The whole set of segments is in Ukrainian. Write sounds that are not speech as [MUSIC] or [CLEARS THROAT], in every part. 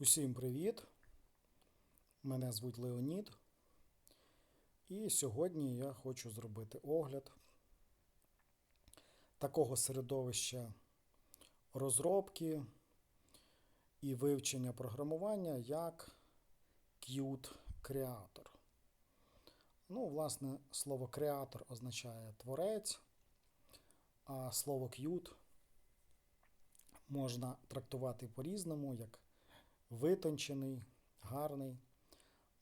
Усім привіт! Мене звуть Леонід. І сьогодні я хочу зробити огляд такого середовища розробки і вивчення програмування, як Qt Creator. Ну, власне, слово креатор означає творець, а слово Qt можна трактувати по-різному, як витончений, гарний.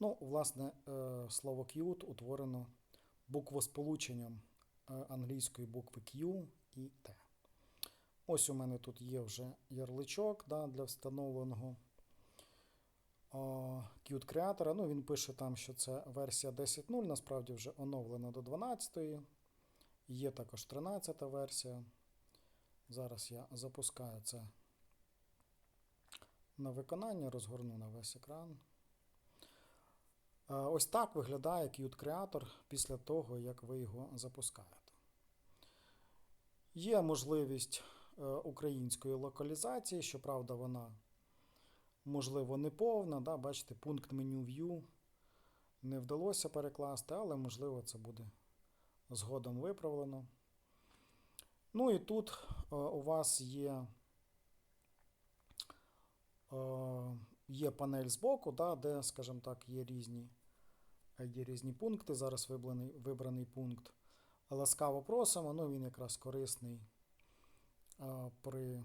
Ну, власне, е, слово Qt утворено буквосполученням е, англійської букви Q і T. Ось у мене тут є вже ярличок да, для встановленого е, Qt Creator. Ну, він пише там, що це версія 10.0, насправді вже оновлена до 12. Є також 13 версія. Зараз я запускаю це на виконання, розгорну на весь екран. Е, Ось так виглядає Qt Creator після того, як ви його запускаєте. Є можливість е, української локалізації, щоправда, вона, можливо, не повна. Да? Бачите, пункт меню View не вдалося перекласти, але, можливо, це буде згодом виправлено. Ну і тут е, у вас є є панель збоку, да, де, скажімо так, є різні, є різні пункти. Зараз вибраний, вибраний пункт. Ласкаво просимо, ну він якраз корисний е, при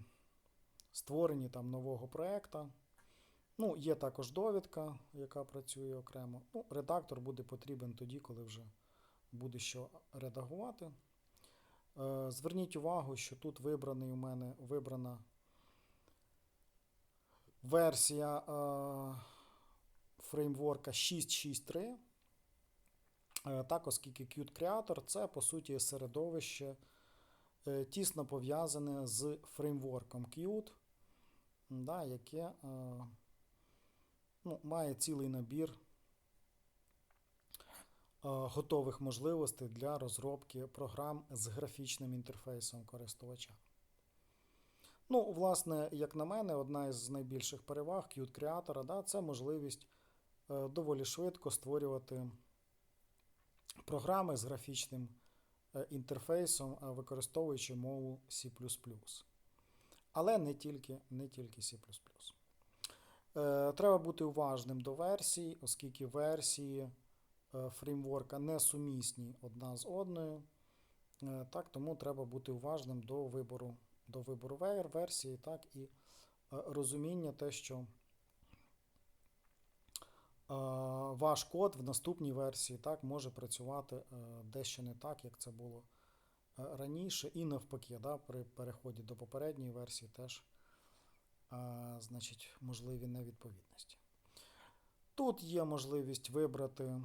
створенні там нового проєкту. Ну, є також довідка, яка працює окремо. Ну, Редактор буде потрібен тоді, коли вже буде що редагувати. Е, Зверніть увагу, що тут вибраний у мене вибрана версія е, фреймворка 6.6.3. Е, Так, оскільки Qt Creator це, по суті, середовище е, тісно пов'язане з фреймворком Qt, да, яке ну, має цілий набір готових можливостей для розробки програм з графічним інтерфейсом користувача. Ну, власне, як на мене, одна із найбільших переваг Qt Creator да, це можливість е, доволі швидко створювати програми з графічним е, інтерфейсом, е, використовуючи мову C. Але не тільки, не тільки C. Треба бути уважним до версій, оскільки версії фреймворка не сумісні одна з одною. Так, тому треба бути уважним до вибору, до вибору версії, так, і е, розуміння те, що е, ваш код в наступній версії так, може працювати е, дещо не так, як це було раніше, і навпаки, да, при переході до попередньої версії теж значить, можливі невідповідності. Тут є можливість вибрати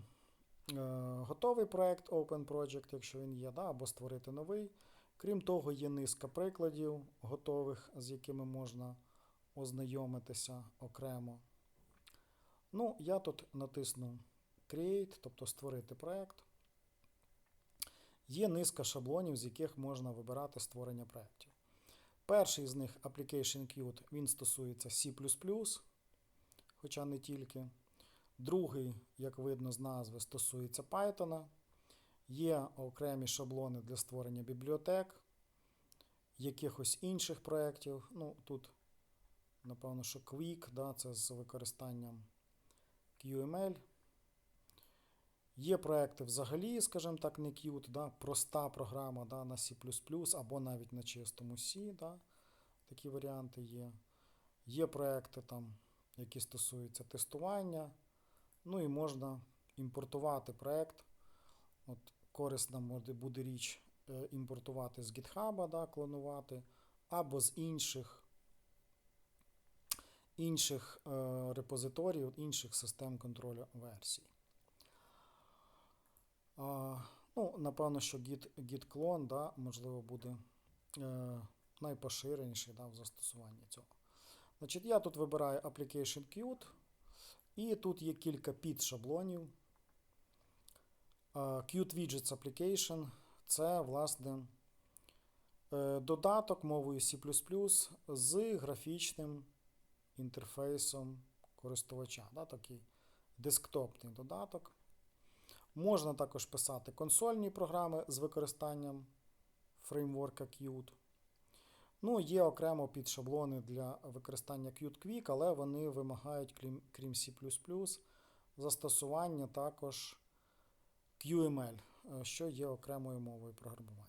готовий проект Open Project, якщо він є, да, або створити новий. Крім того, є низка прикладів готових, з якими можна ознайомитися окремо. Ну, я тут натисну Create, тобто створити проект. Є низка шаблонів, з яких можна вибирати створення проєктів. Перший з них Application Qt, він стосується C, хоча не тільки. Другий, як видно з назви, стосується Python. Є окремі шаблони для створення бібліотек, якихось інших проєктів. Ну, тут, напевно, що Quick, да, це з використанням QML. Є проекти взагалі, скажімо так, не Qt, да, проста програма да, на C або навіть на чистому C. Да, такі варіанти є. Є проекти, там, які стосуються тестування. Ну і можна імпортувати проект. От Корисна буде річ е, імпортувати з GitHub, да, клонувати, або з інших інших е, репозиторіїв, інших систем контролю версій. Ну, Напевно, що Git, Git clone, да, можливо, буде е, найпоширеніший да, в застосуванні цього. Значить, Я тут вибираю Application Qt, і тут є кілька підшаблонів. Qt Widgets Application це, власне, е, додаток мовою C з графічним інтерфейсом користувача. Да, такий десктопний додаток. Можна також писати консольні програми з використанням фреймворка Qt. Ну, є окремо підшаблони для використання Qt Quick, але вони вимагають, крім, крім C++, застосування також QML, е, що є окремою мовою програмування.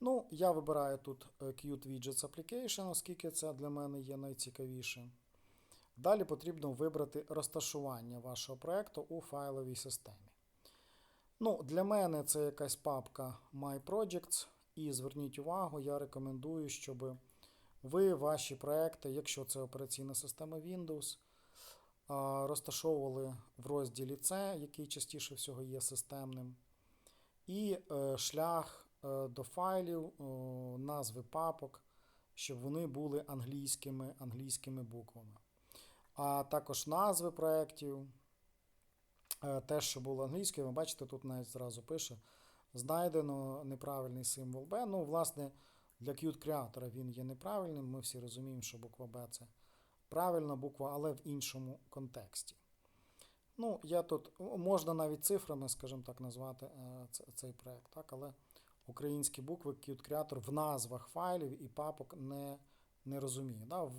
Ну, я вибираю тут е, Qt Widgets Application, оскільки це для мене є найцікавіше. Далі потрібно вибрати розташування вашого проєкту у файловій системі. Ну, Для мене це якась папка My Projects. І зверніть увагу, я рекомендую, щоб ви ваші проекти, якщо це операційна система Windows, розташовували в розділі C, який частіше всього є системним, і е, шлях е, до файлів, назви папок, щоб вони були англійськими, англійськими буквами. А також назви проєктів, е, те, що було англійською, ви бачите, тут навіть зразу пише знайдено неправильний символ B. Ну, власне, для Qt креатора він є неправильним. Ми всі розуміємо, що буква B це правильна буква, але в іншому контексті. Ну, я тут можна навіть цифрами, скажімо так, назвати е, цей проект, так, але українські букви Qt креатор в назвах файлів і папок не не розуміє. Да? В,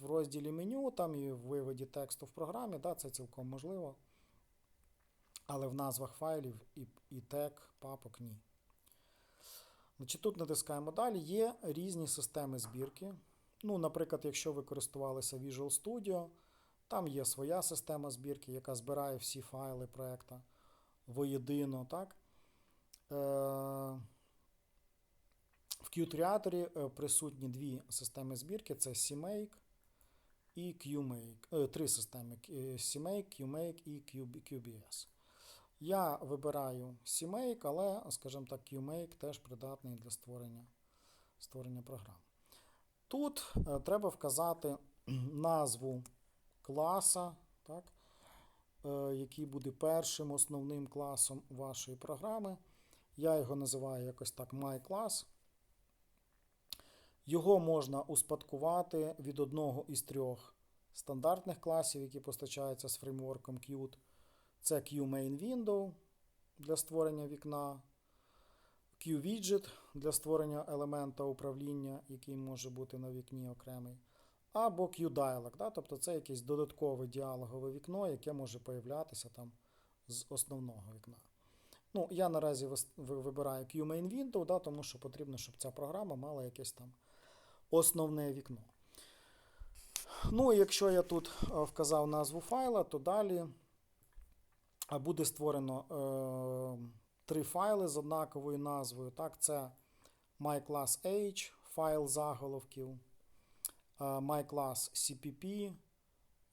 в розділі меню там і в виводі тексту в програмі, да, це цілком можливо. Але в назвах файлів і і тег папок ні. Значить, Тут натискаємо далі. Є різні системи збірки. Ну, Наприклад, якщо ви користувалися Visual Studio, там є своя система збірки, яка збирає всі файли проєкту воєдино. так? Е, в Qt е, присутні дві системи збірки: це CMake і QMake. Е, три системи: CMake, QMake і QBS. Я вибираю CMake, але, скажімо так, QMake теж придатний для створення створення програм. Тут е, треба вказати назву класа, так, е, який буде першим основним класом вашої програми. Я його називаю якось так MyClass. Його можна успадкувати від одного із трьох стандартних класів, які постачаються з фреймворком Qt. Це QMainWindow для створення вікна, QWidget для створення елемента управління, який може бути на вікні окремий. Або QDialog, да? тобто це якесь додаткове діалогове вікно, яке може появлятися там з основного вікна. Ну, Я наразі вибираю QMainWindow, да, тому що потрібно, щоб ця програма мала якесь там основне вікно. Ну, і якщо я тут е, вказав назву файла, то далі буде створено е, три файли з однаковою назвою. Так, Це MyClassH, файл заголовків, е, MyClassCpp,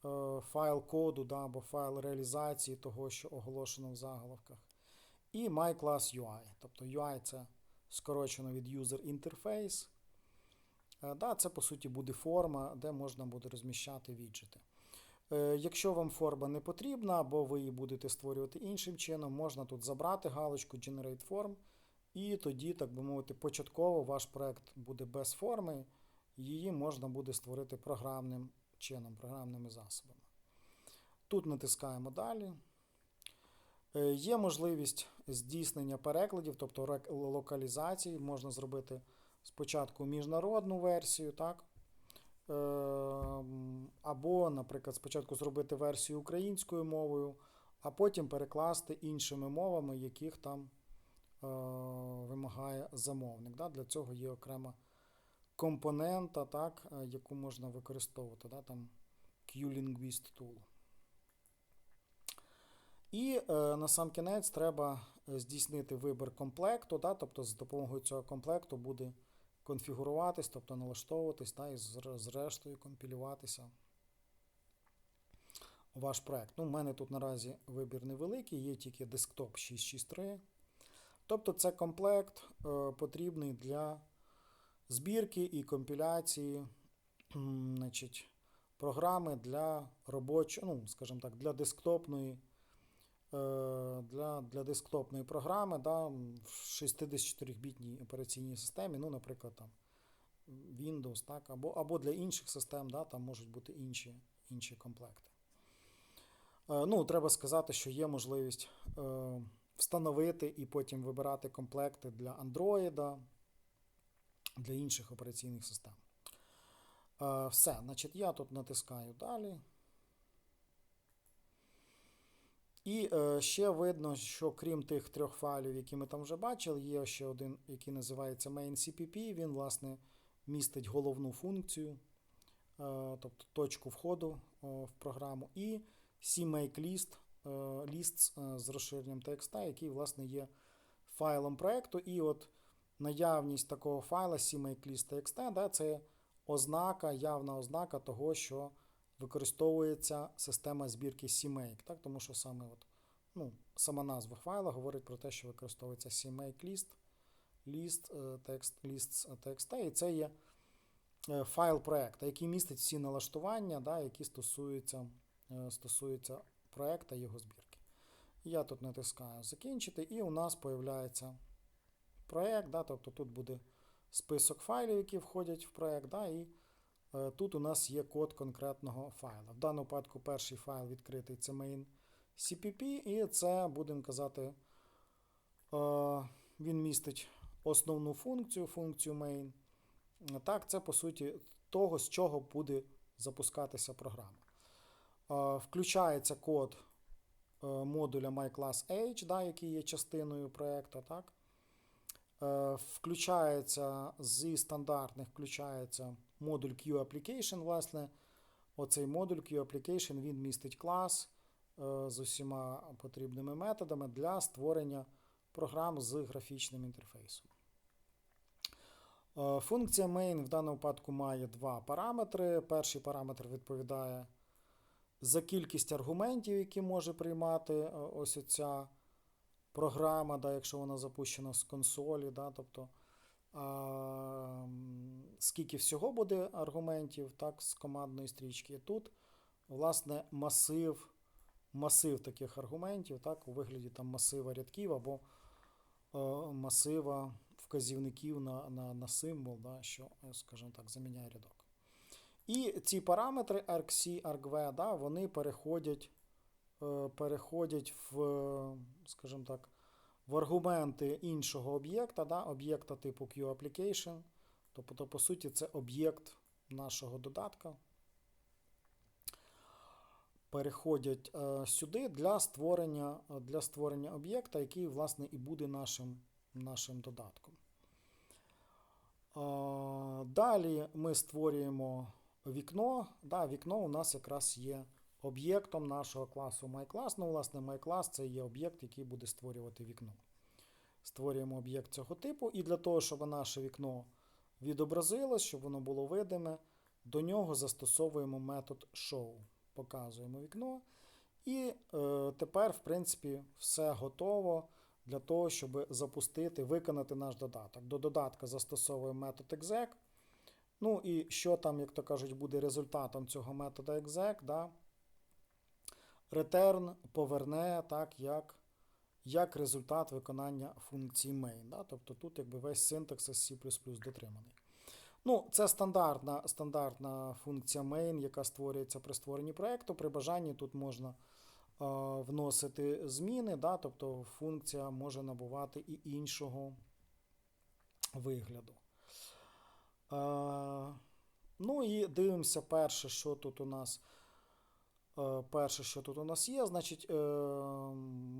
е, файл коду да, або файл реалізації того, що оголошено в заголовках. І MyClassUI. Тобто UI це скорочено від User Interface. Е, да, Це, по суті, буде форма, де можна буде розміщати віджити. Е, якщо вам форма не потрібна, або ви її будете створювати іншим чином, можна тут забрати галочку Generate Form, і тоді, так би мовити, початково ваш проект буде без форми, її можна буде створити програмним чином, програмними засобами. Тут натискаємо далі. Е, є можливість здійснення перекладів, тобто локалізації. Можна зробити спочатку міжнародну версію, так? Ем, або, наприклад, спочатку зробити версію українською мовою, а потім перекласти іншими мовами, яких там е, вимагає замовник. Для цього є окрема компонента, так, е, яку можна використовувати. Да? Там QLinguist Tool. І е, на сам кінець треба здійснити вибір комплекту, да? тобто з допомогою цього комплекту буде конфігуруватись, тобто налаштовуватись та, і зрештою компілюватися ваш проект. Ну, У мене тут наразі вибір невеликий, є тільки десктоп 663. Тобто це комплект е, потрібний для збірки і компіляції значить, програми для робочої, ну, скажімо так, для десктопної. Е, для для десктопної програми да, в 64-бітній операційній системі, ну, наприклад, там Windows, так, або або для інших систем, да, там можуть бути інші інші комплекти. Е, Ну, треба сказати, що є можливість е, встановити і потім вибирати комплекти для Android, для інших операційних систем. Все, значить, я тут натискаю далі. І е, ще видно, що крім тих трьох файлів, які ми там вже бачили, є ще один, який називається main.cpp. Він, власне, містить головну функцію, е, тобто точку входу е, в програму, і CMakeList е, з розширенням TXT, який, власне, є файлом проекту. І от наявність такого файла CMakeList.txt, да, це ознака, явна ознака того, що використовується система збірки CMake, так, тому що саме от, ну, сама назва файла говорить про те, що використовується CMake list, list, text, lists TXT, і це є е, файл проекту, який містить всі налаштування, да, які стосуються, е, стосуються проекту його збірки. Я тут натискаю закінчити, і у нас появляється проект, да, тобто тут буде список файлів, які входять в проект, да, і Тут у нас є код конкретного файла. В даному випадку перший файл відкритий це main CPP, і це, будемо казати, е, він містить основну функцію, функцію main. Так, це по суті того, з чого буде запускатися програма. Е, Включається код модуля MyClassH, да, який є частиною проєкту. Включається зі стандартних включається модуль QApplication, власне, оцей модуль QApplication, він містить клас е, з усіма потрібними методами для створення програм з графічним інтерфейсом. Е, Функція main в даному випадку має два параметри. Перший параметр відповідає за кількість аргументів, які може приймати е, ось ця програма, да, якщо вона запущена з консолі. Да, тобто скільки всього буде аргументів так, з командної стрічки. Тут, власне, масив масив таких аргументів так, у вигляді там, масива рядків або е, масива вказівників на на, на символ, да, що, скажімо так, заміняє рядок. І ці параметри argc, argv, да, вони переходять, е, переходять в, скажімо так, в аргументи іншого об'єкта, да, об'єкта типу QApplication. Тобто, по суті, це об'єкт нашого додатка. Переходять е, сюди для створення для створення об'єкта, який, власне, і буде нашим нашим додатком. Е, далі ми створюємо вікно. Да, Вікно у нас якраз є об'єктом нашого класу MyClass. Ну, власне, MyClass це є об'єкт, який буде створювати вікно. Створюємо об'єкт цього типу, і для того, щоб наше вікно відобразилось, щоб воно було видиме, до нього застосовуємо метод show. Показуємо вікно. І е, тепер, в принципі, все готово для того, щоб запустити, виконати наш додаток. До додатка застосовуємо метод exec. Ну і що там, як то кажуть, буде результатом цього методу exec, да? Return поверне так, як як результат виконання функції main. Да? Тобто тут якби весь синтаксис C дотриманий. Ну, Це стандартна стандартна функція main, яка створюється при створенні проєкту. При бажанні тут можна е, вносити зміни, да? тобто функція може набувати і іншого вигляду. Е, ну і дивимося перше, що тут у нас. Е, перше, що тут у нас є, значить е,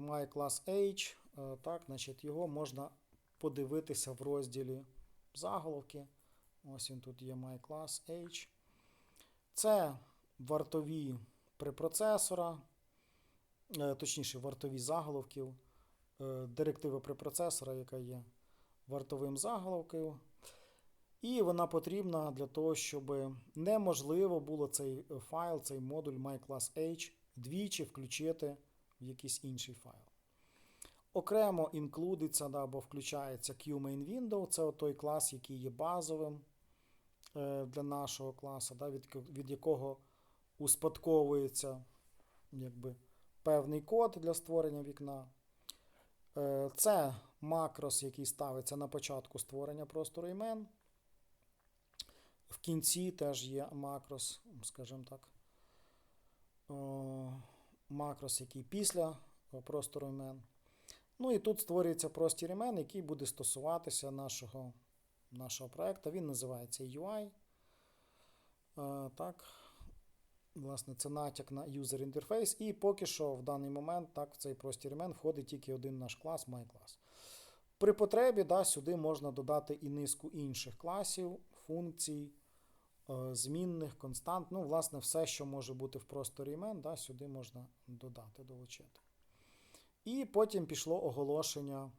MyClassH, е, так, значить, його можна подивитися в розділі заголовки. Ось він тут є MyClassH. Це вартові препроцесора, точніше, вартові заголовків, директива препроцесора, яка є вартовим заголовком. І вона потрібна для того, щоб неможливо було цей файл, цей модуль MyClassH двічі включити в якийсь інший файл. Окремо інклюдиться да, або включається QMainWindow, це той клас, який є базовим е, для нашого класу, да, від від якого успадковується якби, певний код для створення вікна. Е, це макрос, який ставиться на початку створення простору імен. Кінці теж є макрос, скажімо так, макрос, який після простору імен. Ну і тут створюється простір імен, який буде стосуватися нашого, нашого проекту. Він називається UI. Е, так. Власне, це натяк на user interface. І поки що в даний момент так, в цей простір імен входить тільки один наш клас, MyClass. При потребі да, сюди можна додати і низку інших класів, функцій, е, змінних, констант. Ну, власне, все, що може бути в просторі імен, да, сюди можна додати, долучити. І потім пішло оголошення,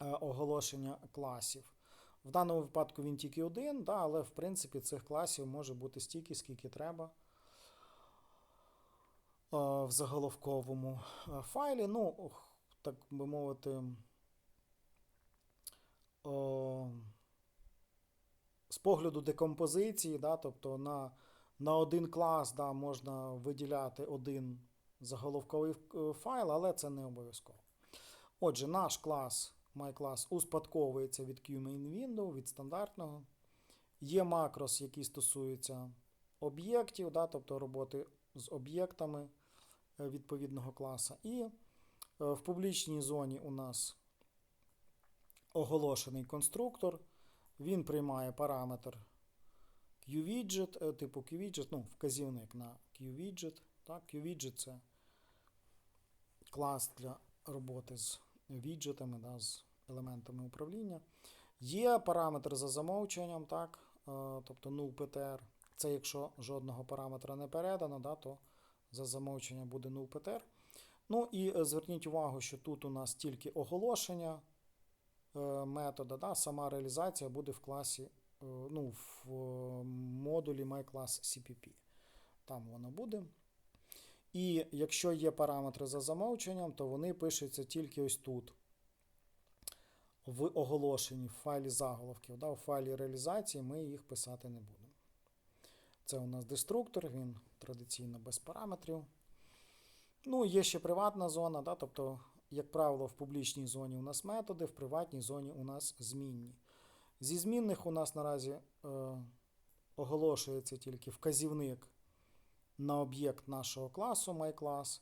е, оголошення класів. В даному випадку він тільки один, да, але в принципі цих класів може бути стільки, скільки треба. е, В заголовковому е, файлі. Ну, так би мовити, погляду декомпозиції, да, тобто на, на один клас да, можна виділяти один заголовковий е, файл, але це не обов'язково. Отже, наш клас MyClass успадковується від QMain-Window, від стандартного. Є макрос, який стосується об'єктів, да, тобто роботи з об'єктами е, відповідного класа. І е, в публічній зоні у нас оголошений конструктор. Він приймає параметр QWidget, е, типу QWidget, ну, вказівник на QWidget. Так, QWidget це клас для роботи з віджитами, да, з елементами управління. Є параметр за замовченням, так, е, тобто nullPTR. Це якщо жодного параметра не передано, да, то за замовчення буде nullPTR. Ну і е, зверніть увагу, що тут у нас тільки оголошення метода, да, сама реалізація буде в класі, е, ну, в е, модулі MyClass CPP. Там воно буде. І якщо є параметри за замовченням, то вони пишуться тільки ось тут. В оголошенні, в файлі заголовків. Да, в файлі реалізації ми їх писати не будемо. Це у нас деструктор, він традиційно без параметрів. Ну, є ще приватна зона, да, тобто, як правило, в публічній зоні у нас методи, в приватній зоні у нас змінні. Зі змінних у нас наразі е, оголошується тільки вказівник на об'єкт нашого класу MyClass,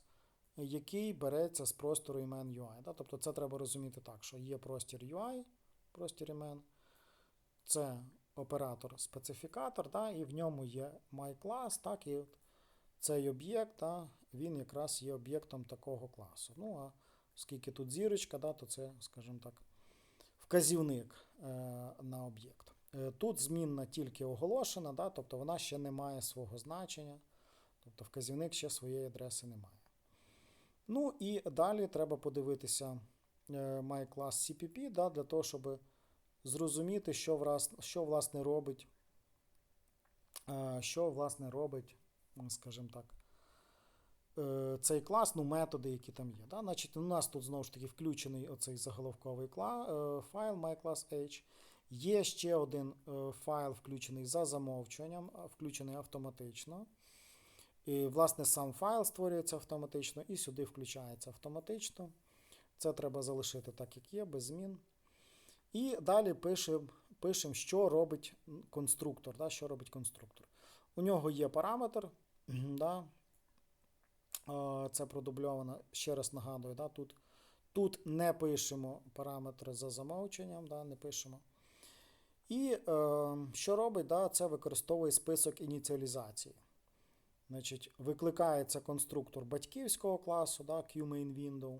який береться з простору імен UI. Да? Тобто це треба розуміти так, що є простір UI, простір імен, це оператор-специфікатор, да? і в ньому є MyClass, так, і цей об'єкт, да? він якраз є об'єктом такого класу. Ну, а оскільки тут зірочка, да, то це, скажімо так, вказівник е, на об'єкт. Е, Тут змінна тільки оголошена, да, тобто вона ще не має свого значення. Тобто вказівник ще своєї адреси не має. Ну і далі треба подивитися е, MyClass CPP да, для того, щоб зрозуміти, що, враз, що власне робить, е, що власне робить, скажімо так, е, цей клас, ну, методи, які там є. Да? Значить, у нас тут знову ж таки включений оцей заголовковий кла, е, файл MyClassH. Є ще один е, файл, включений за замовчуванням, включений автоматично. І, власне, сам файл створюється автоматично і сюди включається автоматично. Це треба залишити так, як є, без змін. І далі пишемо, пишем, що робить конструктор. Да, що робить конструктор. У нього є параметр. [CLEARS THROAT] Да, е, це продубльовано. Ще раз нагадую, да, тут, тут не пишемо параметри за замовченням, да, не пишемо. І е, що робить? Да, Це використовує список ініціалізації. Значить, Викликається конструктор батьківського класу, да, QMain-Window,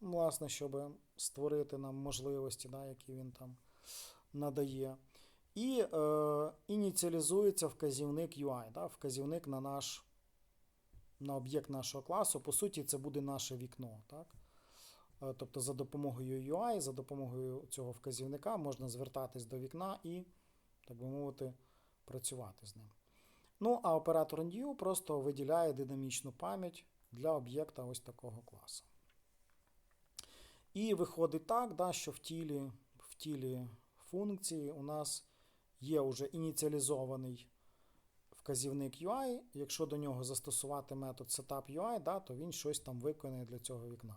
власне, щоб створити нам можливості, да, які він там надає. І е, ініціалізується вказівник UI, да, вказівник на наш на об'єкт нашого класу. По суті, це буде наше вікно. Так? Е, Тобто, за допомогою UI, за допомогою цього вказівника можна звертатись до вікна і, так би мовити, працювати з ним. Ну, а оператор new просто виділяє динамічну пам'ять для об'єкта ось такого класу. І виходить так, да, що в тілі, в тілі функції у нас є вже ініціалізований вказівник UI. Якщо до нього застосувати метод setupUI, да, то він щось там виконає для цього вікна.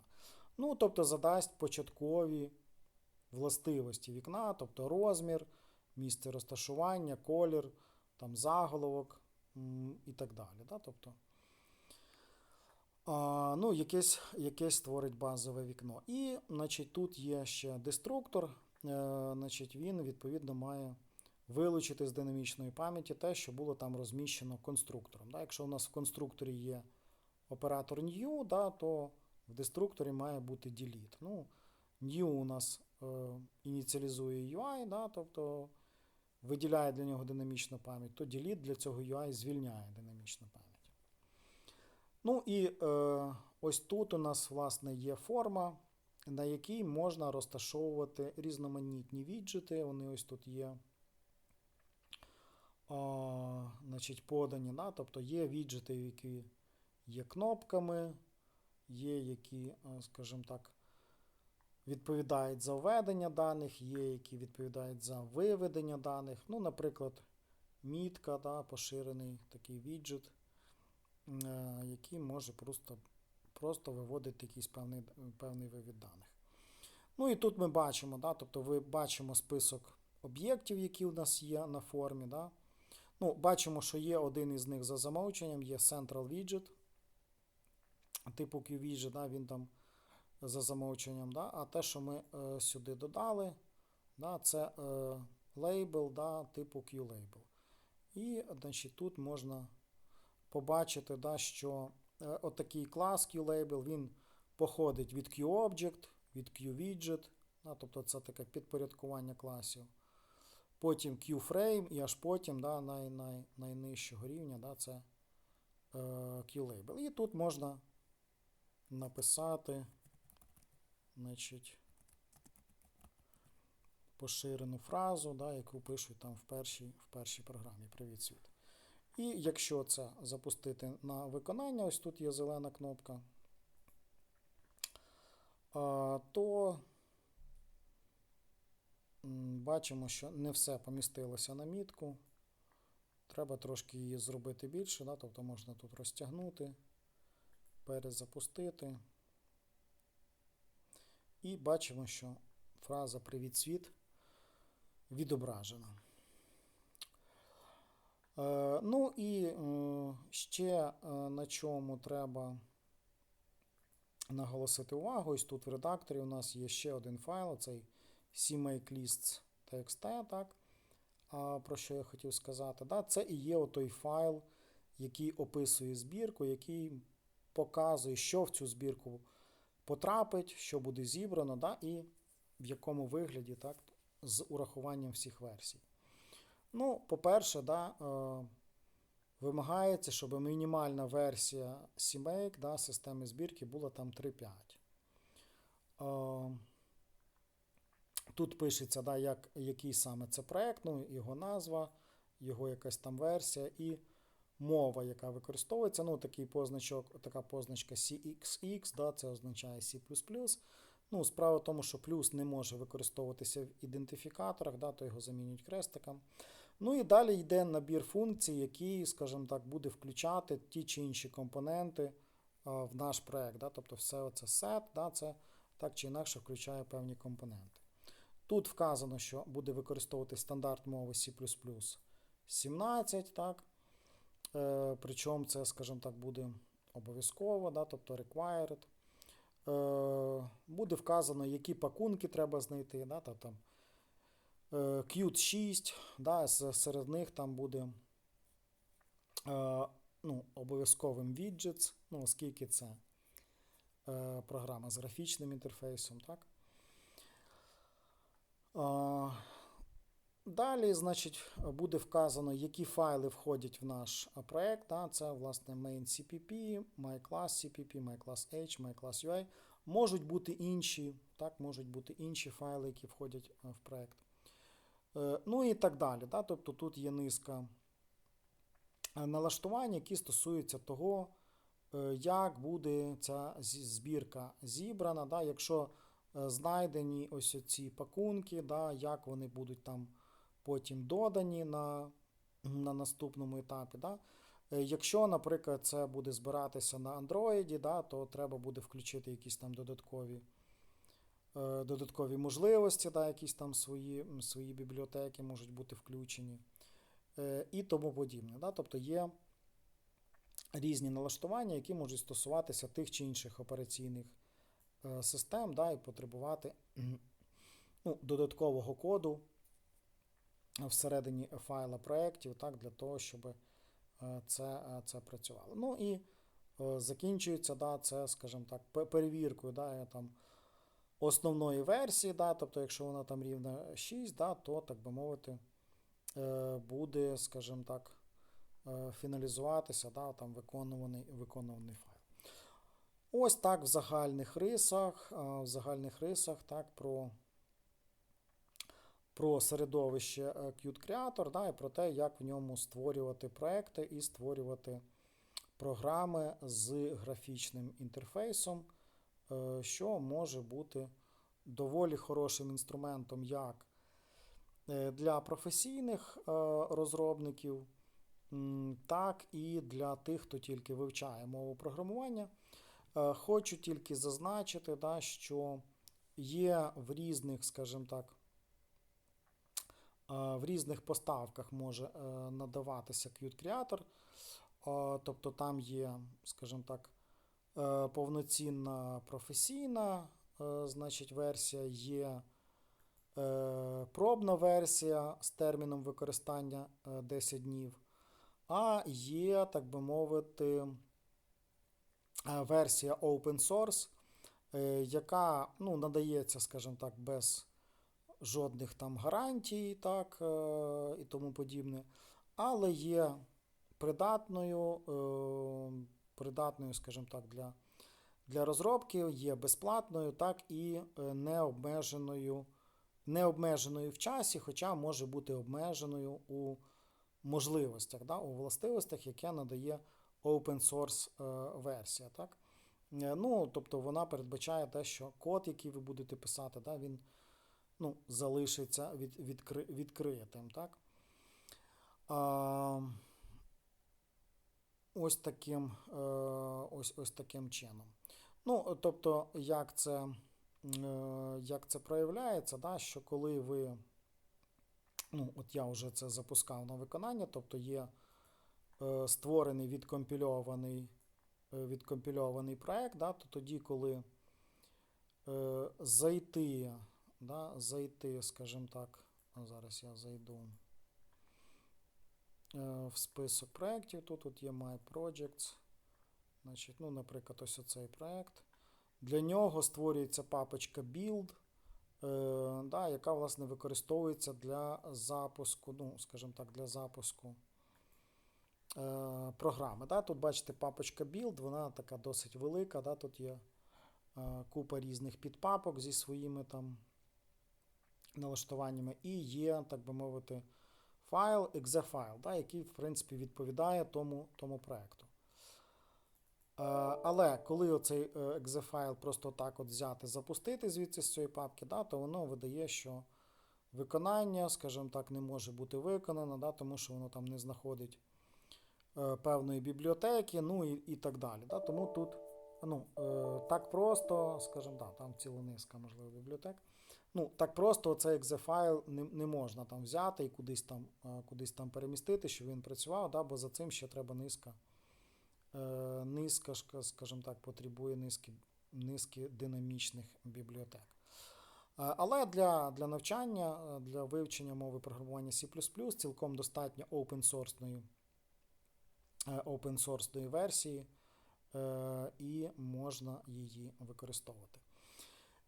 Ну, тобто задасть початкові властивості вікна, тобто розмір, місце розташування, колір, там заголовок і так далі. Да? Тобто А, ну, якесь, якесь створить базове вікно. І значить, тут є ще деструктор. Е, значить, він відповідно має вилучити з динамічної пам'яті те, що було там розміщено конструктором. Да? Якщо у нас в конструкторі є оператор new, да, то в деструкторі має бути delete. Ну, new у нас е, ініціалізує UI, да, тобто виділяє для нього динамічну пам'ять, то delete для цього UI звільняє динамічну пам'ять. Ну і е, ось тут у нас, власне, є форма, на якій можна розташовувати різноманітні віджити. Вони ось тут є а, значить, подані. Да? Тобто є віджити, які є кнопками, є які, скажімо так, відповідають за введення даних, є які відповідають за виведення даних. Ну, наприклад, мітка, да, поширений такий віджит, е, який може просто, просто виводити якийсь певний, певний вивід даних. Ну і тут ми бачимо, да, тобто ви бачимо список об'єктів, які у нас є на формі. Да. Ну, Бачимо, що є один із них за замовченням, є Central Widget, типу QWidget, да, він там за замовченням. Да, А те, що ми е, сюди додали, да, це е, лейбл да, типу QLabel. І значить, тут можна побачити, да, що е, отакий клас QLabel, він походить від QObject, від QWidget, да, тобто це таке підпорядкування класів. Потім QFrame і аж потім да, най, най, найнижчого рівня да, це е, QLabel. І тут можна написати значить, поширену фразу, да, яку пишуть там в першій, в першій програмі. Привіт світ. І якщо це запустити на виконання, ось тут є зелена кнопка, то бачимо, що не все помістилося на мітку. Треба трошки її зробити більше, да, тобто можна тут розтягнути, перезапустити. І бачимо, що фраза Привіт світ відображена. Е, ну і е, ще е, на чому треба наголосити увагу. Ось тут в редакторі у нас є ще один файл, цей cmakelists.txt, так? А, про що я хотів сказати. Да? Це і є той файл, який описує збірку, який показує, що в цю збірку потрапить, що буде зібрано, да? і в якому вигляді, так? з урахуванням всіх версій. Ну, по-перше, да, е, вимагається, щоб мінімальна версія CMake да, системи збірки була там 3.5. Е, тут пишеться, да, як, який саме це проект, ну, його назва, його якась там версія і мова, яка використовується. Ну, такий позначок, така позначка CXX, да, це означає C. Ну, Справа в тому, що плюс не може використовуватися в ідентифікаторах, да, то його замінюють крестиком. Ну і далі йде набір функцій, який, скажімо так, буде включати ті чи інші компоненти в наш проект. Да, Тобто все це set, да, це так чи інакше включає певні компоненти. Тут вказано, що буде використовувати стандарт мови C 17, так? Е, причому це, скажімо так, буде обов'язково, да, тобто required. Е, буде вказано, які пакунки треба знайти. Да, та, там, е, Qt 6, да, серед них там буде е, ну, обов'язковим widgets, ну, оскільки це програма з графічним інтерфейсом. так. Далі, значить, буде вказано, які файли входять в наш проект. Да? Це, власне, main CPP, myClass CPP, myClass H, myClass UI. Можуть бути інші, так, можуть бути інші файли, які входять в проект. Е, ну і так далі. Да? Тобто тут є низка е, налаштувань, які стосуються того, е, як буде ця збірка зібрана. Да? Якщо знайдені ось ці пакунки, да, як вони будуть там потім додані на на наступному етапі. Да? Е, якщо, наприклад, це буде збиратися на Android, да, то треба буде включити якісь там додаткові е, додаткові можливості, да, якісь там свої свої бібліотеки можуть бути включені е, і тому подібне. Да? Тобто є різні налаштування, які можуть стосуватися тих чи інших операційних е, систем, да, і потребувати ну, додаткового коду всередині файла проєктів, так, для того, щоб е, це, е, це працювало. Ну і е, закінчується да, це, скажімо так, перевіркою да, е, там, основної версії, да, тобто, якщо вона там рівна 6, да, то, так би мовити, е, буде, скажімо так, е, фіналізуватися да, там, виконуваний, виконуваний файл. Ось так в загальних рисах, в загальних рисах так, про, про середовище е, Qt Creator да, і про те, як в ньому створювати проекти і створювати програми з графічним інтерфейсом, е, що може бути доволі хорошим інструментом як е, для професійних розробників, так і для тих, хто тільки вивчає мову програмування. Е, Хочу тільки зазначити, да, що є в різних, скажімо так, е, в різних поставках може е, надаватися Qt Creator. Тобто там є, скажімо так, повноцінна професійна значить, версія, є пробна версія з терміном використання е, 10 днів, а є, так би мовити, версія open source, е, яка ну, надається, скажімо так, без жодних там гарантій, так, е, і тому подібне, але є придатною, е, придатною, скажімо так, для, для розробки, є безплатною, так і е, необмеженою, необмеженою в часі, хоча може бути обмеженою у можливостях, да, у властивостях, яке надає open source е, версія. Так? Е, Ну, тобто вона передбачає те, що код, який ви будете писати, да, він ну, залишиться від, відкри, відкритим. Так? А, ось, таким, е, ось, ось таким чином. Ну, тобто, як це, як це проявляється, да, що коли ви, ну, от я вже це запускав на виконання, тобто є створений відкомпільований, е, відкомпільований проект, да, то тоді, коли е, зайти, да, зайти, скажімо так, зараз я зайду е, в список проєктів, тут, тут є My Projects. Значить, ну, наприклад, ось оцей проєкт. Для нього створюється папочка build, е, да, яка, власне, використовується для запуску, ну, скажімо так, для запуску е, програми. Да. Тут, бачите, папочка build, вона така досить велика. Да. Тут є е, купа різних підпапок зі своїми там налаштуваннями, і є, так би мовити, файл, exe-файл, да, який, в принципі, відповідає тому, тому проекту. Е, Але коли оцей е, exe-файл просто так от взяти, запустити звідси з цієї папки, да, то воно видає, що виконання, скажімо так, не може бути виконано, да, тому що воно там не знаходить е, певної бібліотеки, ну і, і так далі. Да. Тому тут ну, е, так просто, скажімо, да, там ціла низка, можливо, бібліотек. Ну, так просто цей exe-файл не, не можна там взяти і кудись там, е, кудись там перемістити, щоб він працював, да, бо за цим ще треба низка. Е, низка, скажімо так, потребує низки, низки динамічних бібліотек. Е, Але для, для навчання, е, для вивчення мови програмування C цілком достатньо open-sourceної е, open-sourceної версії, е, і можна її використовувати.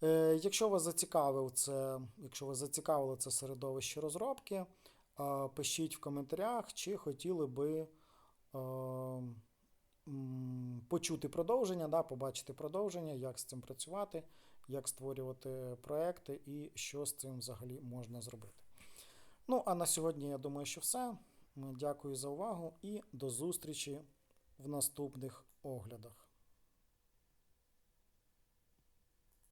Е, Якщо вас зацікавив це, якщо вас зацікавило це середовище розробки, пишіть в коментарях, чи хотіли би почути продовження, да, побачити продовження, як з цим працювати, як створювати проекти і що з цим взагалі можна зробити. Ну, а на сьогодні я думаю, що все. Дякую за увагу і до зустрічі в наступних оглядах.